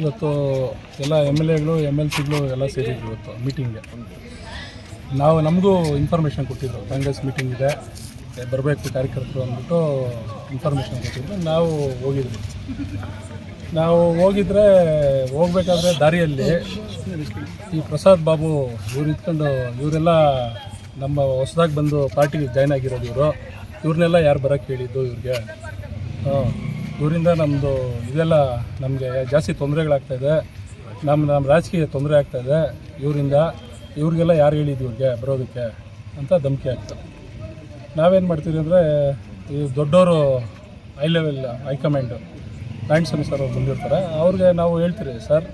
ಇವತ್ತು ಎಲ್ಲ M L ಎಗಳು, ಎಂ ಎಲ್ ಸಿಗಳು ಎಲ್ಲ ಸೇರಿದ್ರು ಇವತ್ತು ಮೀಟಿಂಗ್ಗೆ ನಾವು ನಮಗೂ ಇನ್ಫಾರ್ಮೇಷನ್ ಕೊಟ್ಟಿದ್ರು. ಕಾಂಗ್ರೆಸ್ ಮೀಟಿಂಗ್ ಇದೆ. ಬರಬೇಕು ಕಾರ್ಯಕರ್ತರು ಅಂದ್ಬಿಟ್ಟು ಇನ್ಫಾರ್ಮೇಷನ್ ಕೊಟ್ಟಿದ್ರು. ನಾವು ಹೋಗಿದ್ವಿ. ನಾವು ಹೋಗಿದ್ರೆ ಹೋಗ್ಬೇಕಾದ್ರೆ ದಾರಿಯಲ್ಲಿ ಈ ಪ್ರಸಾದ್ ಬಾಬು ಇವ್ರು ಇದ್ಕೊಂಡು ಇವರೆಲ್ಲ ನಮ್ಮ ಹೊಸದಾಗಿ ಬಂದು ಪಾರ್ಟಿಗೆ ಜಾಯ್ನ್ ಆಗಿರೋದು ಇವರು. ಇವ್ರನ್ನೆಲ್ಲ ಯಾರು ಬರೋಕ್ಕೆ ಹೇಳಿದ್ದು ಇವ್ರಿಗೆ? ಹಾಂ. ಇವರಿಂದ ನಮ್ಮದು ಇದೆಲ್ಲ ನಮಗೆ ಜಾಸ್ತಿ ತೊಂದರೆಗಳಾಗ್ತಾಯಿದೆ ನಮ್ಮ ನಮ್ಮ ರಾಜಕೀಯ ತೊಂದರೆ ಆಗ್ತಾ ಇದೆ. ಇವರಿಂದ, ಇವ್ರಿಗೆಲ್ಲ ಯಾರು ಹೇಳಿದ್ದು ಇವ್ರಿಗೆ ಬರೋದಕ್ಕೆ ಅಂತ ಧಮಕಿ ಆಗ್ತದೆ ನಾವೇನು ಮಾಡ್ತೀವಿ ಅಂದರೆ, ಈ ದೊಡ್ಡವರು high level high command Narayana sir ಅವ್ರು ಬಂದಿರ್ತಾರೆ. ಅವ್ರಿಗೆ ನಾವು ಹೇಳ್ತೀರಿ sir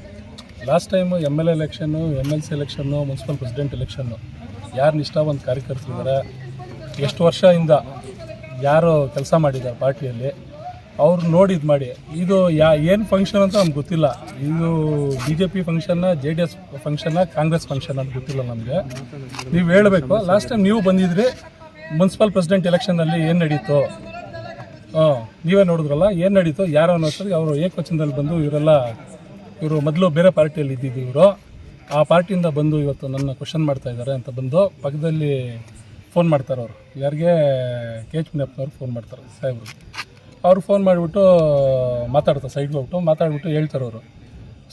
last time M L election M L C election municipal president election ಯಾರು ನಿಷ್ಠಾವಂತ ಕಾರ್ಯಕರ್ತರಿದ್ದಾರೆ? ಎಷ್ಟು ವರ್ಷದಿಂದ ಯಾರು ಕೆಲಸ ಮಾಡಿದ್ದಾರೆ ಪಾರ್ಟಿಯಲ್ಲಿ? ಅವ್ರು ನೋಡಿ ಇದು ಮಾಡಿ. ಇದು ಯಾ, ಏನು ಫಂಕ್ಷನ್ ಅಂತ ನಮ್ಗೆ ಗೊತ್ತಿಲ್ಲ. ಇದು ಬಿ ಜೆ ಪಿ ಫಂಕ್ಷನ್ನ ಜೆ ಡಿ ಎಸ್ ಫಂಕ್ಷನ್ನ ಕಾಂಗ್ರೆಸ್ ಫಂಕ್ಷನ್ ಅಂತ ಗೊತ್ತಿಲ್ಲ ನಮಗೆ. ನೀವು ಹೇಳಬೇಕು. ಲಾಸ್ಟ್ ಟೈಮ್ ನೀವು ಬಂದಿದ್ರಿ ಮುನ್ಸಿಪಲ್ ಪ್ರೆಸಿಡೆಂಟ್ ಎಲೆಕ್ಷನಲ್ಲಿ ಏನು ನಡೀತು. ಹಾಂ, ನೀವೇ ನೋಡಿದ್ರಲ್ಲ, ಏನು ನಡೀತು, ಯಾರೋ ಅನ್ನೋಷ್ಟರಿಗೆ ಅವರು ಏಕವಚನದಲ್ಲಿ ಬಂದು ಇವರೆಲ್ಲ, ಇವರು ಮೊದಲು ಬೇರೆ ಪಾರ್ಟಿಯಲ್ಲಿ ಇದ್ದಿದ್ದು ಇವರು. ಆ ಪಾರ್ಟಿಯಿಂದ ಬಂದು ಇವತ್ತು ನನ್ನ ಕ್ವಶನ್ ಮಾಡ್ತಾ ಇದ್ದಾರೆ ಅಂತ ಬಂದು ಪಕ್ಕದಲ್ಲಿ ಫೋನ್ ಮಾಡ್ತಾರೆ ಅವರು. ಯಾರಿಗೆ ಕೆ ಎಚ್ ಮುನಿಯಪ್ಪನವ್ರು ಫೋನ್ ಮಾಡ್ತಾರೆ, ಸಾಹೇಬರು. ಅವ್ರು ಫೋನ್ ಮಾಡಿಬಿಟ್ಟು, ಮಾತಾಡ್ತಾರೆ ಸೈಡ್ಗೆ ಹೋಗ್ಬಿಟ್ಟು, ಮಾತಾಡ್ಬಿಟ್ಟು ಹೇಳ್ತಾರೆ ಅವರು.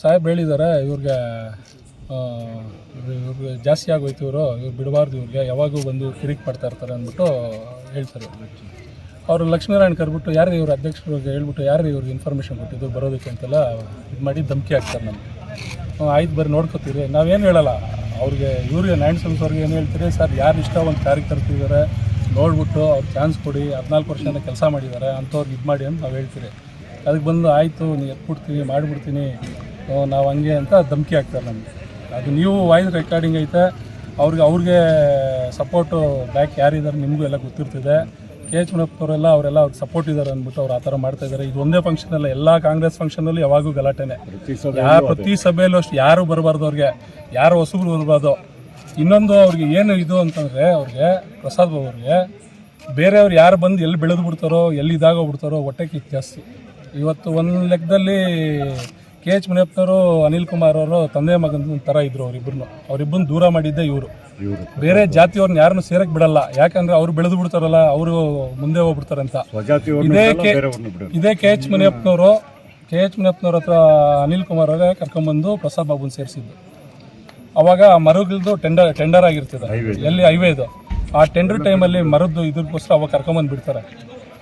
ಸಾಹೇಬ್ ಹೇಳಿದ್ದಾರೆ ಇವ್ರಿಗೆ ಇವ್ರಿಗೆ ಜಾಸ್ತಿ ಆಗೋಯ್ತು ಇವರು, ಇವ್ರು ಬಿಡಬಾರ್ದು ಇವ್ರಿಗೆ ಯಾವಾಗೂ ಬಂದು ಕಿರಿಕ್ ಪಡ್ತಾ ಇರ್ತಾರೆ ಅಂದ್ಬಿಟ್ಟು ಹೇಳ್ತಾರೆ ಅವರು. ಲಕ್ಷ್ಮೀನಾರಾಯಣ ಕರ್ಬಿಟ್ಟು ಯಾರು ಇವ್ರ ಅಧ್ಯಕ್ಷರು ಹೇಳ್ಬಿಟ್ಟು ಯಾರು ಇವ್ರಿಗೆ ಇನ್ಫಾರ್ಮೇಷನ್ ಕೊಟ್ಟಿದ್ದು, ಬರೋದಕ್ಕೆ ಅಂತೆಲ್ಲ ಇದು ಮಾಡಿ ಧಮಕಿ ಹಾಕ್ತಾರೆ ನಮಗೆ. ಆಯ್ತು ಬರೀ ನೋಡ್ಕೊತೀರಿ. ನಾವೇನು ಹೇಳಲ್ಲ. ಅವ್ರಿಗೆ, ಇವ್ರಿಗೆ ನೈನ್ ಸೆನ್ಸ್ ಅವ್ರಿಗೆ ಏನು ಹೇಳ್ತೀರಿ? ಸರ್, ಯಾರು ಇಷ್ಟ ಒಂದು ಕಾರ್ಯಕರ್ತರಿದ್ದಾರೆ ನೋಡ್ಬಿಟ್ಟು ಅವ್ರು ಚಾನ್ಸ್ ಕೊಡಿ ಹದಿನಾಲ್ಕು ವರ್ಷದಿಂದ ಕೆಲಸ ಮಾಡಿದ್ದಾರೆ ಅಂಥವ್ರಿಗೆ ಇದು ಮಾಡಿ ಅಂತ ನಾವು ಹೇಳ್ತೀರಿ ಅದಕ್ಕೆ ಬಂದು ಆಯಿತು ನೀವು ಎತ್ಬಿಡ್ತೀನಿ ಮಾಡಿಬಿಡ್ತೀನಿ ನಾವು ಹಂಗೆ ಅಂತ ಧಮಕಿ ಹಾಕ್ತಾರೆ ನಮಗೆ. ಅದು ನೀವು ವಾಯ್ಸ್ ರೆಕಾರ್ಡಿಂಗ್ ಐತೆ ಅವ್ರಿಗೆ ಅವ್ರಿಗೆ ಸಪೋರ್ಟು ಬ್ಯಾಕ್ ಯಾರಿದ್ದಾರೆ ನಿಮಗೂ ಎಲ್ಲ ಗೊತ್ತಿರ್ತಿದೆ. ಕೆ ಎಚ್ ಮುನಪ್ಪನವರೆಲ್ಲ ಅವರೆಲ್ಲ ಅವ್ರಿಗೆ ಸಪೋರ್ಟ್ ಇದ್ದಾರೆ ಅಂದ್ಬಿಟ್ಟು ಅವ್ರು ಆ ಥರ ಮಾಡ್ತಾ ಇದ್ದಾರೆ ಇದು ಒಂದೇ ಫಂಕ್ಷನ್ ಅಲ್ಲ ಎಲ್ಲ ಕಾಂಗ್ರೆಸ್ ಫಂಕ್ಷನಲ್ಲೂ ಯಾವಾಗೂ ಗಲಾಟೆನೆ. ಯಾರು ಪ್ರತಿ ಸಭೆಯಲ್ಲೂ ಅಷ್ಟು ಯಾರು ಬರಬಾರ್ದು ಅವ್ರಿಗೆ ಯಾರು ಹೊಸಬ್ರು ಬರಬಾರ್ದು. ಇನ್ನೊಂದು ಅವ್ರಿಗೆ ಏನು ಇದು ಅಂತಂದರೆ ಅವ್ರಿಗೆ ಪ್ರಸಾದ್ ಬಾಬು ಅವ್ರಿಗೆ ಬೇರೆಯವ್ರು ಯಾರು ಬಂದು ಎಲ್ಲಿ ಬೆಳೆದು ಬಿಡ್ತಾರೋ ಎಲ್ಲಿ ಇದಾಗೋಗ್ಬಿಡ್ತಾರೋ ಹೊಟ್ಟೆ ಕಿಕ್ ಜಾಸ್ತಿ. ಇವತ್ತು ಒಂದು ಲೆಕ್ಕದಲ್ಲಿ ಕೆ ಎಚ್ ಮುನಿಯಪ್ಪನವರು ಅನಿಲ್ ಕುಮಾರ್ ಅವರು ತಂದೆ ಮಗನ ಥರ ಇದ್ರು ಅವರಿಬ್ಬರನ್ನು ಅವರಿಬ್ಬರನ್ನು ದೂರ ಮಾಡಿದ್ದೆ ಇವರು. ಬೇರೆ ಜಾತಿಯವ್ರನ್ನ ಯಾರನ್ನು ಸೇರಕ್ಕೆ ಬಿಡಲ್ಲ. ಯಾಕಂದ್ರೆ ಅವ್ರು ಬೆಳೆದು ಬಿಡ್ತಾರಲ್ಲ ಅವರು ಮುಂದೆ ಹೋಗ್ಬಿಡ್ತಾರೆ ಅಂತ. ಇದೇ ಕೆ- ಇದೇ ಕೆ ಎಚ್ ಮುನಿಯಪ್ಪನವರು ಕೆ ಎಚ್ ಮುನಿಯಪ್ಪನವ್ರ ಹತ್ರ ಅನಿಲ್ ಕುಮಾರ್ ಅವರೇ ಕರ್ಕೊಂಬಂದು ಪ್ರಸಾದ್ ಬಾಬುನ ಸೇರಿಸಿದ್ದು. ಅವಾಗ ಮರಗಳದ್ದು ಟೆಂಡರ್ ಟೆಂಡರ್ ಆಗಿರ್ತದೆ. ಎಲ್ಲಿ ಹೈವೇ ಇದು ಆ ಟೆಂಡರ್ ಟೈಮಲ್ಲಿ ಮರದ್ದು ಇದಕ್ಕೋಸ್ಕರ ಅವಾಗ ಕರ್ಕೊಂಬಂದು ಬಿಡ್ತಾರೆ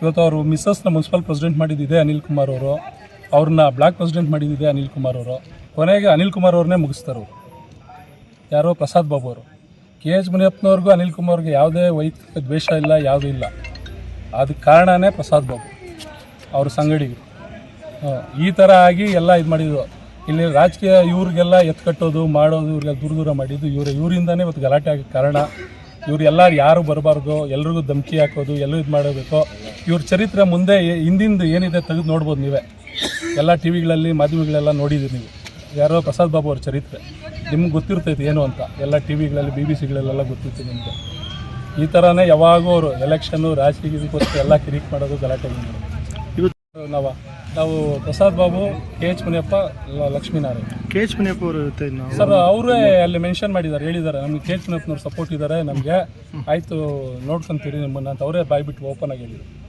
ಇವತ್ತು ಅವರು ಮಿಸ್ಸಸ್ನ ಮುನ್ಸಿಪಲ್ ಪ್ರೆಸಿಡೆಂಟ್ ಮಾಡಿದ್ದಿದೆ ಅನಿಲ್ ಕುಮಾರ್ ಅವರು. ಅವ್ರನ್ನ ಬ್ಲಾಕ್ ಪ್ರೆಸಿಡೆಂಟ್ ಮಾಡಿದ್ದಿದೆ ಅನಿಲ್ ಕುಮಾರ್ ಅವರು. ಕೊನೆಗೆ ಅನಿಲ್ ಕುಮಾರ್ ಅವ್ರನ್ನೇ ಮುಗಿಸ್ತಾರೆ. ಯಾರೋ ಪ್ರಸಾದ್ ಬಾಬು ಅವರು. ಕೆ ಎಚ್ ಮುನಿಯಪ್ಪನವ್ರಿಗೂ ಅನಿಲ್ ಕುಮಾರ್ಗೆ ಯಾವುದೇ ವೈಯಕ್ತಿಕ ದ್ವೇಷ ಇಲ್ಲ ಯಾವುದೂ ಇಲ್ಲ. ಅದಕ್ಕೆ ಕಾರಣನೇ ಪ್ರಸಾದ್ ಬಾಬು. ಅವ್ರ ಸಂಗಡಿಗರು. ಈ ಥರ ಆಗಿ ಎಲ್ಲ ಇದು ಮಾಡಿದ್ದು ಇಲ್ಲಿ ರಾಜಕೀಯ ಇವ್ರಿಗೆಲ್ಲ ಎತ್ಕಟ್ಟೋದು ಮಾಡೋದು, ಇವ್ರಿಗೆಲ್ಲ ದೂರ ದೂರ ಮಾಡಿದ್ದು ಇವರು. ಇವರಿಂದನೇ ಇವತ್ತು ಗಲಾಟೆ ಆಗೋಕ್ಕೆ ಕಾರಣ. ಇವ್ರು ಎಲ್ಲರೂ ಯಾರು ಬರಬಾರ್ದು, ಎಲ್ರಿಗೂ ಧಮಕಿ ಹಾಕೋದು ಎಲ್ಲರೂ ಇದು ಮಾಡಬೇಕು. ಇವ್ರ ಚರಿತ್ರೆ ಮುಂದೆ ಹಿಂದಿಂದ ಏನಿದೆ ತೆಗೆದು ನೋಡ್ಬೋದು ನೀವೇ. ಎಲ್ಲ ಟಿ ವಿಗಳಲ್ಲಿ ಮಾಧ್ಯಮಗಳೆಲ್ಲ ನೋಡಿದ್ದೀರಿ ನೀವು. ಯಾರೋ ಪ್ರಸಾದ್ ಬಾಬು ಅವ್ರ ಚರಿತ್ರೆ. ನಿಮ್ಗೆ ಗೊತ್ತಿರ್ತೈತೆ ಏನು ಅಂತ. ಎಲ್ಲ ಟಿ ವಿಗಳಲ್ಲಿ ಬಿ ಬಿ ಸಿಗಳಲ್ಲೆಲ್ಲ ಗೊತ್ತಿತ್ತು ನಿಮಗೆ. ಈ ಥರನೇ ಯಾವಾಗೂ ಅವರು ಎಲೆಕ್ಷನ್ನು ರಾಜಕೀಯ ಎಲ್ಲ ಕಿರಿಕ್ ಮಾಡೋದು, ಗಲಾಟೆ ಮಾಡೋದು. ನಾವು ನಾವು ಪ್ರಸಾದ್ ಬಾಬು ಕೆ ಎಚ್ ಮುನಿಯಪ್ಪ ಲ- ಲಕ್ಷ್ಮೀನಾರಾಯಣ. ಕೆ ಎಚ್ ಮುನಿಯಪ್ಪ ಅವರು ಇರುತ್ತೆ ನಾವು? ಸರ್ ಅವರೇ ಅಲ್ಲಿ ಮೆನ್ಷನ್ ಮಾಡಿದ್ದಾರೆ ಹೇಳಿದ್ದಾರೆ ನಮಗೆ ಕೆ ಎಚ್ ಮುನಿಯಪ್ಪನವ್ರು ಸಪೋರ್ಟ್ ಇದ್ದಾರೆ ನಮಗೆ. ಆಯಿತು ನೋಡ್ಕೊಂತೀರಿ ನಿಮ್ಮನ್ನ ಅಂತ ಅವರೇ ಬಾಯ್ಬಿಟ್ಟು ಓಪನ್ ಆಗಿ ಹೇಳಿದ್ರು.